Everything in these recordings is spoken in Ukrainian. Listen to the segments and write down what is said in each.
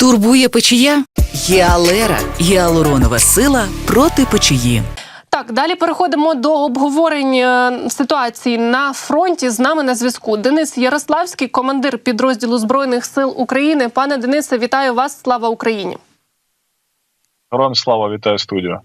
Турбує печія? Є Алера, гіалуронова сила проти печії. Так, далі переходимо до обговорень е, ситуації на фронті. З нами на зв'язку Денис Ярославський, командир підрозділу збройних сил України. Пане Денисе, вітаю вас! Слава Україні! Героям слава вітаю студію.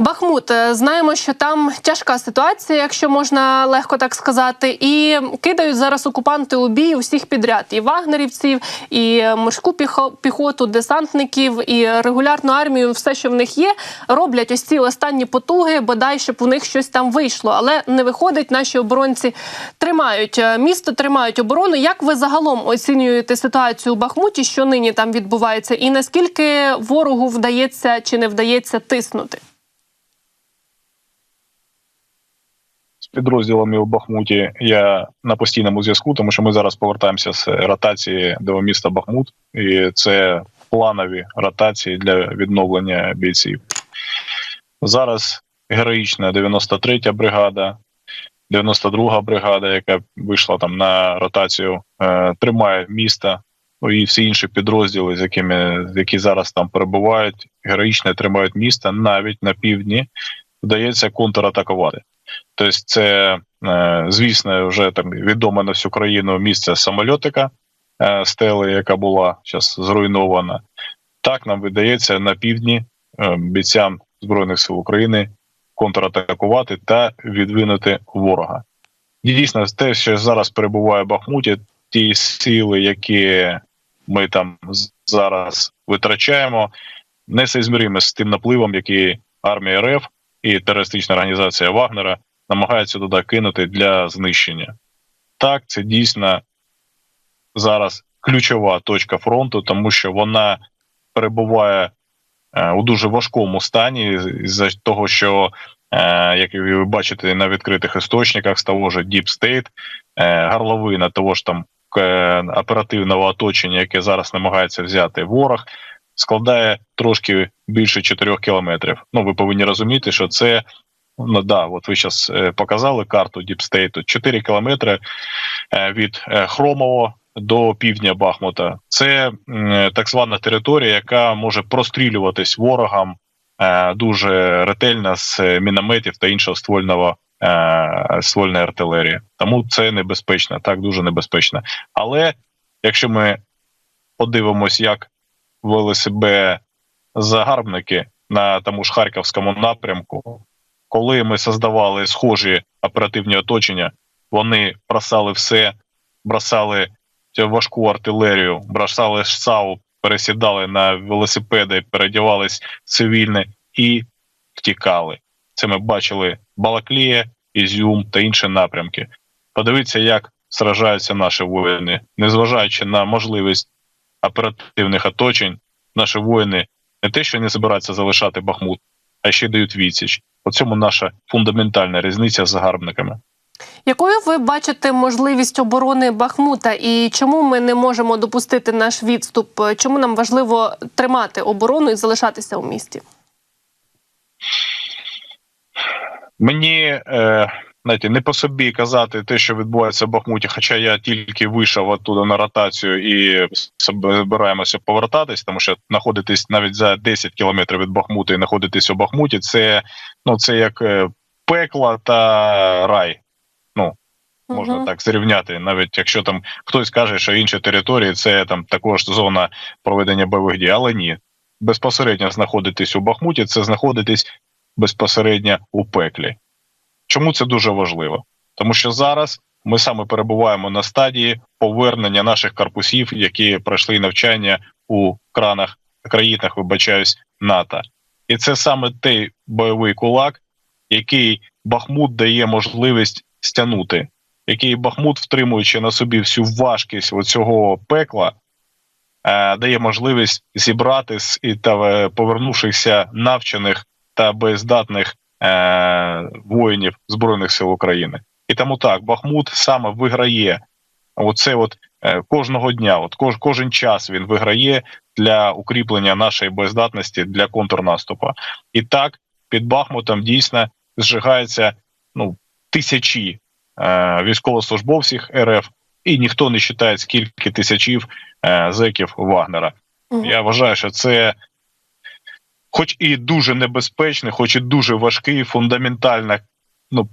Бахмут, е, знаємо, що там тяжка ситуація, якщо можна легко так сказати, і кидають зараз окупанти у бій усіх підряд: і вагнерівців, і морську піхо- піхоту, десантників, і регулярну армію. Все, що в них є, роблять ось ці останні потуги, бодай щоб у них щось там вийшло, але не виходить. Наші оборонці тримають е, місто, тримають оборону. Як ви загалом оцінюєте ситуацію у Бахмуті, що нині там відбувається, і наскільки ворогу вдається чи не вдається тиснути? Підрозділами у Бахмуті я на постійному зв'язку, тому що ми зараз повертаємося з ротації до міста Бахмут, і це планові ротації для відновлення бійців. Зараз героїчна 93-я бригада, 92-га бригада, яка вийшла там на ротацію, е, тримає місто. Ну і всі інші підрозділи, з якими які зараз там перебувають, героїчно тримають місто навіть на півдні. Вдається контратакувати. Тобто, це е, звісно, вже там відоме на всю країну місце самольотика е, стели, яка була зараз зруйнована. Так нам видається на півдні е, бійцям збройних сил України контратакувати та відвинути ворога. Дійсно, те, що зараз перебуває в Бахмуті, ті сили, які ми там зараз витрачаємо, несоізміримо з тим напливом, який армія РФ і терористична організація Вагнера намагаються туди кинути для знищення. Так, це дійсно зараз ключова точка фронту, тому що вона перебуває е, у дуже важкому стані з того, що, е, як ви бачите на відкритих істочниках, з того ж Deep State, е, горловина того ж там оперативного оточення, яке зараз намагається взяти ворог, складає трошки більше 4 кілометрів. Ну, ви повинні розуміти, що це ну да, от ви зараз показали карту Діпстейту. 4 кілометри е, від е, Хромово до півдня Бахмута. Це так звана територія, яка може прострілюватись ворогам е, дуже ретельно з е, мінометів та іншого ствольного. е, Ствольної артилерії, тому це небезпечно, так дуже небезпечно. Але якщо ми подивимось, як вели себе загарбники на тому ж харківському напрямку, коли ми создавали схожі оперативні оточення, вони бросали все, бросали важку артилерію, бросали САУ, пересідали на велосипеди, передівались цивільне і втікали. Це ми бачили Балаклія, Ізюм та інші напрямки. Подивіться, як сражаються наші воїни, незважаючи на можливість оперативних оточень, наші воїни не те, що не збираються залишати Бахмут, а ще дають відсіч. У цьому наша фундаментальна різниця з загарбниками. Якою ви бачите можливість оборони Бахмута і чому ми не можемо допустити наш відступ? Чому нам важливо тримати оборону і залишатися у місті? Мені е, знаєте, не по собі казати те, що відбувається в Бахмуті, хоча я тільки вийшов оттуда на ротацію і збираємося повертатись, тому що знаходитись навіть за 10 кілометрів від Бахмута і знаходитись у Бахмуті, це ну це як е, пекло та рай. Ну можна Мгм. так зрівняти, навіть якщо там хтось каже, що інші території це там також зона проведення бойових дій, але ні. Безпосередньо знаходитись у Бахмуті, це знаходитись безпосередньо у пеклі. Чому це дуже важливо? Тому що зараз ми саме перебуваємо на стадії повернення наших корпусів, які пройшли навчання у кранах країнах, вибачаюсь, НАТО. І це саме той бойовий кулак, який Бахмут дає можливість стягнути, який Бахмут, втримуючи на собі всю важкість цього пекла, е, дає можливість зібрати з і та е, повернувшихся навчених та боєздатних е, воїнів збройних сил України. І тому так Бахмут саме виграє оце, от е, кожного дня, от кож, кожен час він виграє для укріплення нашої боєздатності для контрнаступу. І так під Бахмутом дійсно зжигаються ну тисячі е, військовослужбовців РФ, і ніхто не вважає, скільки тисячів е, зеків Вагнера. Я вважаю, що це, хоч і дуже небезпечний, хоч і дуже важкий, фундаментально, ну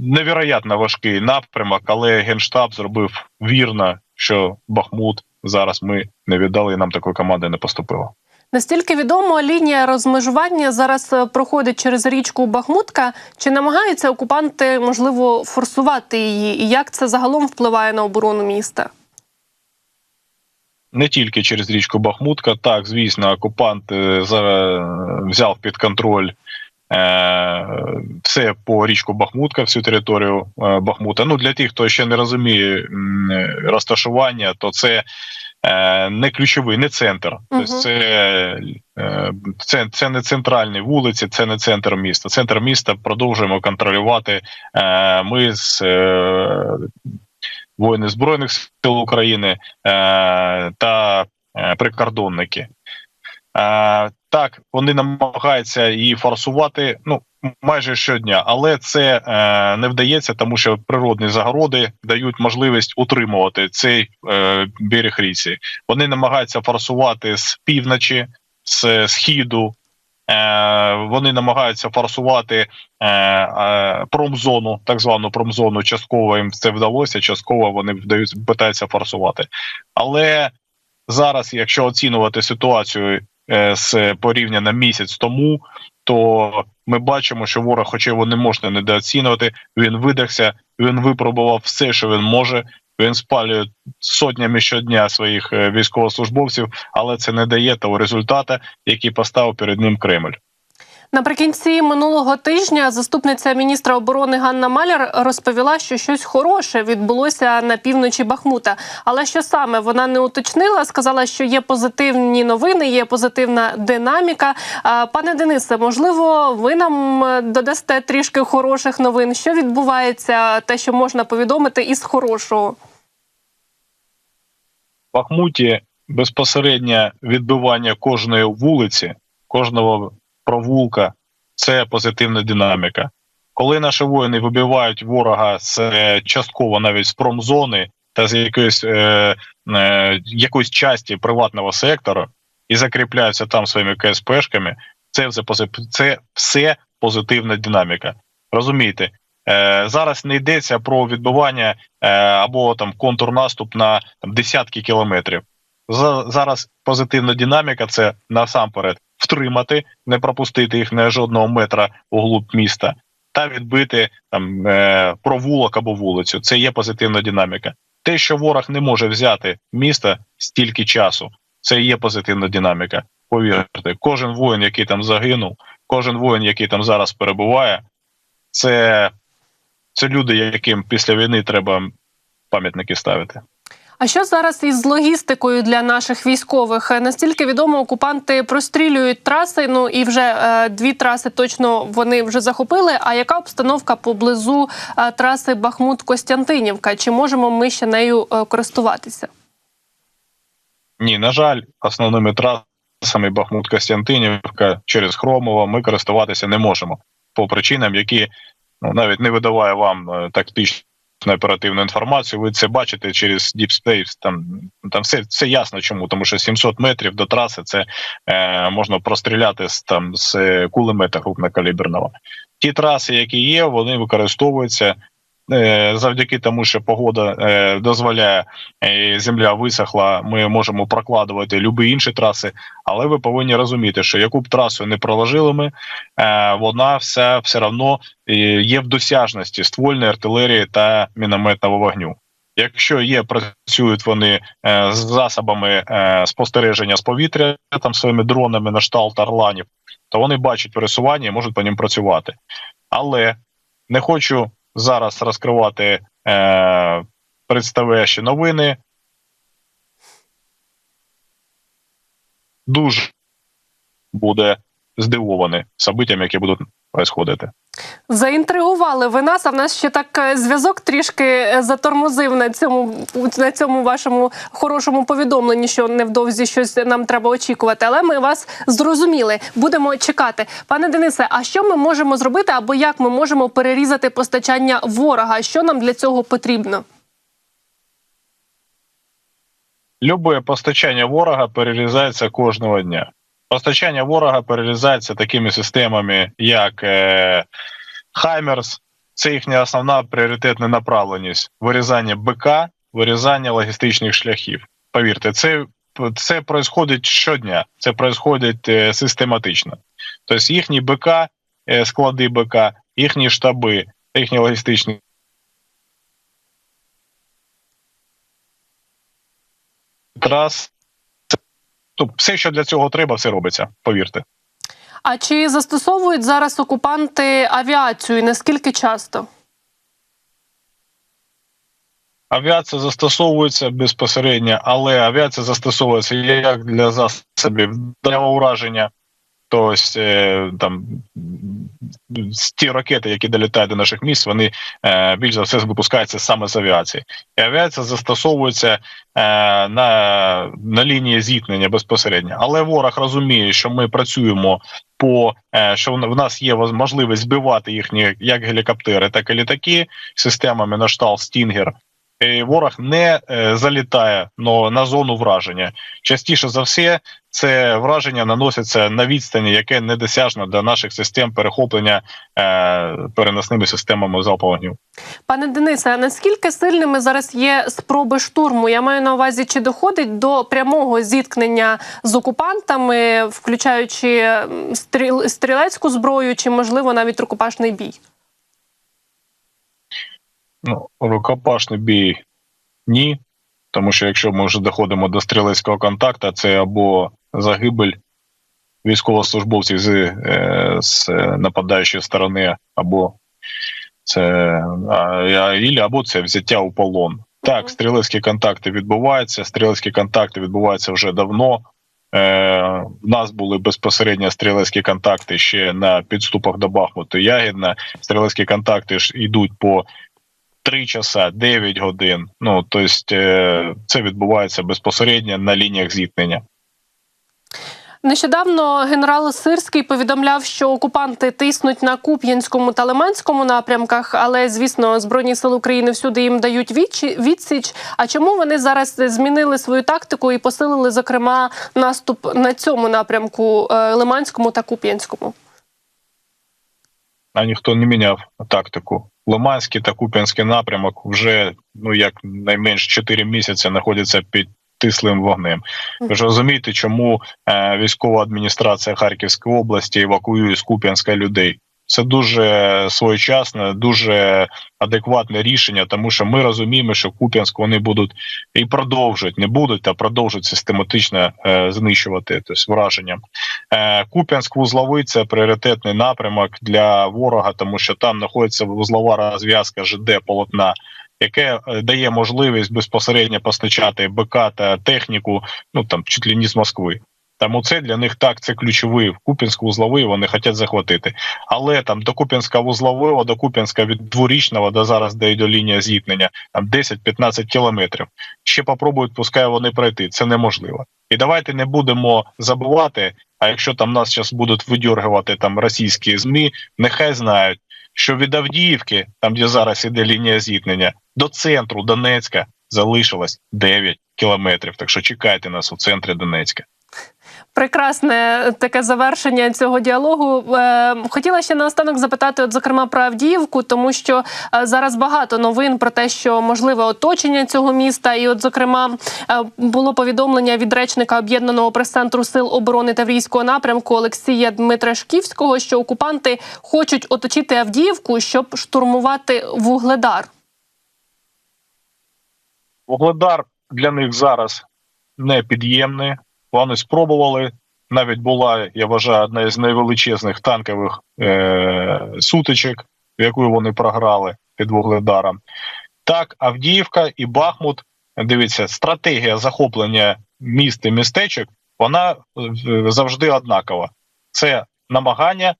невероятно важкий напрямок, але генштаб зробив вірно, що Бахмут зараз ми не віддали, і нам такої команди не поступило. Настільки відомо, лінія розмежування зараз е, проходить через річку Бахмутка. Чи намагаються окупанти можливо форсувати її? І як це загалом впливає на оборону міста? Не тільки через річку Бахмутка. Так, звісно, окупант е, взяв під контроль е, все по річку Бахмутка, всю територію е, Бахмута. Ну для тих, хто ще не розуміє е, розташування, то це. е, Не ключовий, не центр. Тобто це, е, це, це не центральні вулиці, це не центр міста. Центр міста продовжуємо контролювати. е, Ми з е, воїни Збройних сил України е, та е, прикордонники. Е, так, вони намагаються її форсувати ну, майже щодня, але це е, не вдається, тому що природні загороди дають можливість утримувати цей е, берег річці. Вони намагаються форсувати з півночі, з східу. Е, вони намагаються форсувати е, е, промзону, так звану промзону. Частково їм це вдалося, частково вони вдають питаються форсувати. Але зараз, якщо оцінювати ситуацію з порівняно місяць тому, то ми бачимо, що ворог, хоча його не можна недооцінювати, він видихся, він випробував все, що він може. Він спалює сотнями щодня своїх е, військовослужбовців, але це не дає того результату, який поставив перед ним Кремль. Наприкінці минулого тижня заступниця міністра оборони Ганна Маляр розповіла, що щось хороше відбулося на півночі Бахмута. Але що саме вона не уточнила, сказала, що є позитивні новини, є позитивна динаміка. Пане Денисе, можливо, ви нам е, додасте трішки хороших новин. Що відбувається, те, що можна повідомити із хорошого? Бахмуті безпосереднє відбивання кожної вулиці, кожного провулка це позитивна динаміка. Коли наші воїни вибивають ворога з е, частково навіть з промзони та з якоїсь е, е, якоїсь часті приватного сектору і закріпляються там своїми КСПшками, це все це все позитивна динаміка. Розумієте, е, зараз не йдеться про відбивання е, або там контрнаступ на там, десятки кілометрів. За, зараз позитивна динаміка це насамперед втримати, не пропустити їх на жодного метра углуб міста, та відбити там е, провулок або вулицю. Це є позитивна динаміка. Те, що ворог не може взяти місто стільки часу, це є позитивна динаміка. Повірте, кожен воїн, який там загинув, кожен воїн, який там зараз перебуває, це, це люди, яким після війни треба пам'ятники ставити. А що зараз із логістикою для наших військових? Е, Настільки відомо, окупанти прострілюють траси. Ну і вже е, дві траси точно вони вже захопили. А яка обстановка поблизу е, траси Бахмут-Костянтинівка? Чи можемо ми ще нею е, користуватися? Ні, на жаль, основними трасами Бахмут Костянтинівка через Хромово ми користуватися не можемо по причинам, які ну навіть не видаває вам е, тактичну оперативну інформацію. Ви це бачите через Deep Space, Там там все, все ясно, чому тому, що 700 метрів до траси це е, можна простріляти з там з кулемета крупнокаліберного. Ті траси, які є, вони використовуються. Е, Завдяки тому, що погода е, дозволяє е, земля висохла, ми можемо прокладувати любі інші траси, але ви повинні розуміти, що яку б трасу не проложили ми, вона вся все одно є в досяжності ствольної артилерії та мінометного вогню. Якщо є, працюють вони з засобами спостереження з повітря, там своїми дронами на шталт орланів, то вони бачать пересування і можуть по ним працювати. Але не хочу зараз розкривати е, представляючі новини. Дуже буде здивований событиями, які будуть происходити. Заінтригували ви нас, а в нас ще так е, зв'язок трішки е, затормозив на цьому на цьому вашому хорошому повідомленні, що невдовзі щось нам треба очікувати. Але ми вас зрозуміли. Будемо чекати. Пане Денисе, а що ми можемо зробити, або як ми можемо перерізати постачання ворога? Що нам для цього потрібно? Любе постачання ворога перерізається кожного дня. Постачання ворога перерізається такими системами, як е, Хаймерс, це їхня основна пріоритетна направленість вирізання БК, вирізання логістичних шляхів. Повірте, це це происходить щодня, це происходить е, систематично. Тобто їхні БК, е, склади БК, їхні штаби, їхні логістичні трас. Тобто все, що для цього треба, все робиться. Повірте. А чи застосовують зараз окупанти авіацію? і Наскільки часто? Авіація застосовується безпосередньо, але авіація застосовується як для засобів для ураження, тобто там ті ракети, які долітають до наших місць, вони е, більш за все випускаються саме з авіації. І авіація застосовується е, на, на лінії зіткнення безпосередньо. Але ворог розуміє, що ми працюємо по е, що в нас є можливість збивати їхні як гелікоптери, так і літаки системами на штал Стінгер. Ворог не залітає но, на зону враження. Частіше за все, це враження наноситься на відстані, яке недосяжно для наших систем перехоплення е, переносними системами залпового. Пане Денисе, а наскільки сильними зараз є спроби штурму? Я маю на увазі, чи доходить до прямого зіткнення з окупантами, включаючи стріл, стрілецьку зброю, чи можливо навіть рукопашний бій? Ну, рукопашний бій ні. Тому що якщо ми вже доходимо до стрілецького контакту, це або загибель військовослужбовців з е, з нападаючої сторони, або це або це взяття у полон. Так, стрілецькі контакти відбуваються. Стрілецькі контакти відбуваються вже давно. Е, У нас були безпосередньо стрілецькі контакти ще на підступах до Бахмуту. Ягідна стрілецькі контакти ж йдуть по 3 часа, 9 годин. Ну тобто це відбувається безпосередньо на лініях зіткнення. Нещодавно генерал Сирський повідомляв, що окупанти тиснуть на Куп'янському та Лиманському напрямках, але звісно, збройні сили України всюди їм дають відсіч. А чому вони зараз змінили свою тактику і посилили, зокрема, наступ на цьому напрямку е, Лиманському та Куп'янському? А ніхто не міняв тактику. Лиманський та Куп'янський напрямок вже ну як найменш 4 місяці знаходяться під тислим вогнем. Ви ж розумієте, чому е, військова адміністрація Харківської області евакуює з Куп'янська людей? Це дуже своєчасне, дуже адекватне рішення, тому що ми розуміємо, що Куп'янськ вони будуть і продовжують, не будуть, а продовжують систематично е, знищувати тобто, враженням. Е, Куп'янськ вузловий це пріоритетний напрямок для ворога, тому що там знаходиться вузлова розв'язка ЖД полотна. Яке е, дає можливість безпосередньо постачати БК та техніку, ну там чуть ли не з Москви. Тому це для них так, це ключовий в Купінськ вузловий вони хочуть захватити. Але там до Купінська вузлового, до Купінська від дворічного до зараз де до лінія зіткнення, там 10-15 кілометрів. Ще попробують, пускай вони пройти. Це неможливо. І давайте не будемо забувати. А якщо там нас зараз будуть видергувати там російські змі, нехай знають, що від Авдіївки, там де зараз іде лінія зіткнення, до центру Донецька залишилось 9 кілометрів. Так що чекайте нас у центрі Донецька. Прекрасне таке завершення цього діалогу. Е, хотіла ще наостанок запитати, от зокрема про Авдіївку, тому що е, зараз багато новин про те, що можливе оточення цього міста, і, от, зокрема, е, було повідомлення від речника об'єднаного прес-центру сил оборони Таврійського напрямку Олексія Дмитрашківського, що окупанти хочуть оточити Авдіївку, щоб штурмувати вугледар. Вугледар для них зараз непід'ємний. Вони спробували. Навіть була, я вважаю, одна із найвеличезних танкових е- сутичок, в яку вони програли під Вугледаром. Так, Авдіївка і Бахмут. Дивіться, стратегія захоплення міст і містечок, вона е, завжди однакова. Це намагання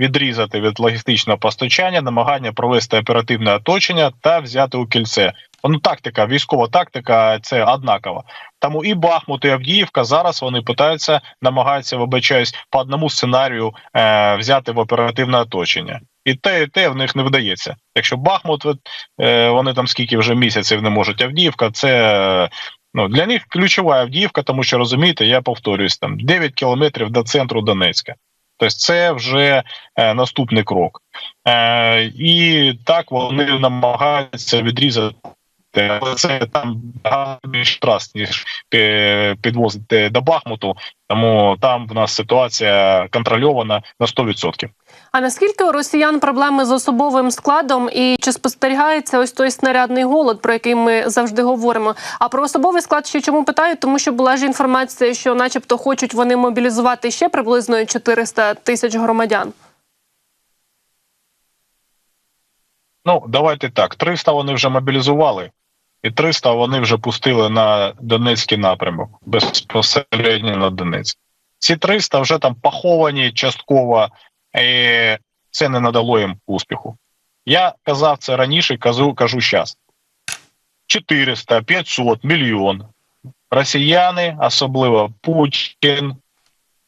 відрізати від логістичного постачання, намагання провести оперативне оточення та взяти у кільце. Ну, тактика, військова тактика це однакова. Тому і Бахмут, і Авдіївка зараз вони питаються, намагаються вибачаюсь по одному сценарію е, взяти в оперативне оточення. І те, і те в них не вдається. Якщо Бахмут, е, вони там скільки вже місяців не можуть Авдіївка, це Ну для них ключова Авдіївка, тому що розумієте, я повторююсь, там 9 кілометрів до центру Донецька. Тобто це вже е, наступний крок. Е, і так вони намагаються відрізати. Але це там багато більш трас, ніж підвозити до Бахмуту, тому там в нас ситуація контрольована на 100%. А наскільки у росіян проблеми з особовим складом і чи спостерігається ось той снарядний голод, про який ми завжди говоримо? А про особовий склад ще чому питаю? Тому що була ж інформація, що, начебто, хочуть вони мобілізувати ще приблизно 400 тисяч громадян. Ну, давайте так. 300 вони вже мобілізували, і 300 вони вже пустили на Донецький напрямок безпосередньо на Донецьк. Ці 300 вже там поховані частково, і це не надало їм успіху. Я казав це раніше, кажу, кажу зараз. 400, 500, мільйон. Росіяни, особливо Путін,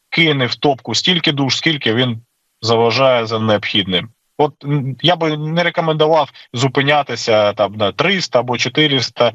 кине в топку стільки душ, скільки він заважає за необхідним. От я би не рекомендував зупинятися там на 300 або 400.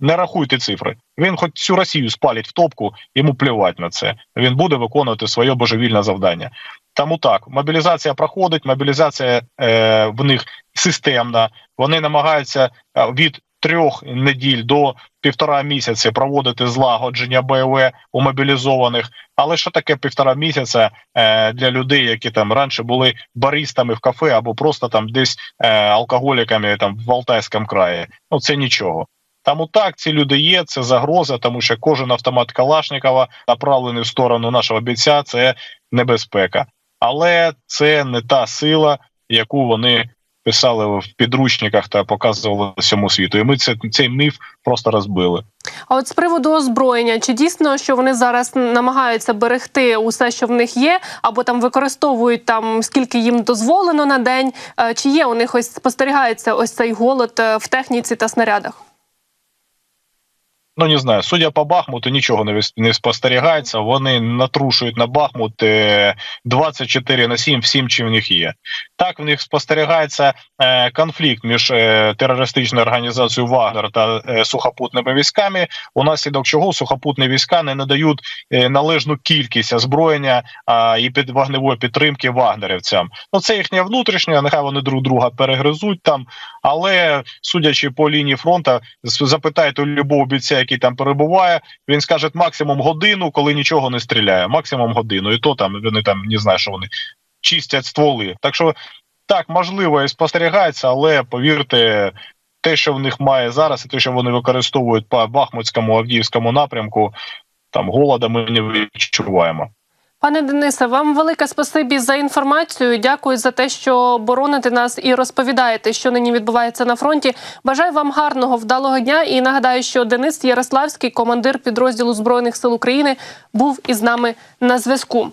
Не рахуйте цифри. Він хоч всю Росію спалить в топку, йому плювати на це. Він буде виконувати своє божевільне завдання. Тому так, мобілізація проходить, мобілізація е, в них системна. Вони намагаються е, від трьох неділь до півтора місяці проводити злагодження БВ у мобілізованих. Але що таке півтора місяця е, для людей, які там раніше були баристами в кафе або просто там десь е, алкоголіками там в Алтайському краї? Ну це нічого. Тому так, ці люди є, це загроза, тому що кожен автомат Калашникова направлений в сторону нашого бійця, це небезпека. Але це не та сила, яку вони писали в підручниках та показували всьому світу. І ми це, цей міф просто розбили. А от з приводу озброєння, чи дійсно, що вони зараз намагаються берегти усе, що в них є, або там використовують там скільки їм дозволено на день? Е, Чи є у них ось спостерігається ось цей голод е, в техніці та снарядах? Ну не знаю, судя по Бахмуту, нічого не не спостерігається. Вони натрушують на Бахмут е, 24 на 7 всім, чим в них є. Так в них спостерігається е, конфлікт між е, терористичною організацією Вагнер та е, сухопутними військами. Унаслідок чого сухопутні війська не надають е, належну кількість озброєння і під вогневої підтримки вагнерівцям. Ну це їхнє внутрішнє. Нехай вони друг друга перегризуть там. Але судячи по лінії фронту, запитайте у любого бійця, який там перебуває, він скаже максимум годину, коли нічого не стріляє. Максимум годину, і то там вони там не знаю, що вони чистять стволи. Так що так можливо і спостерігається, але повірте. Те, що в них має зараз, і те, що вони використовують по Бахмутському Авдіївському напрямку, там голода ми не відчуваємо. Пане Денисе, вам велике спасибі за інформацію. Дякую за те, що бороните нас і розповідаєте, що нині відбувається на фронті. Бажаю вам гарного вдалого дня і нагадаю, що Денис Ярославський, командир підрозділу збройних сил України, був із нами на зв'язку.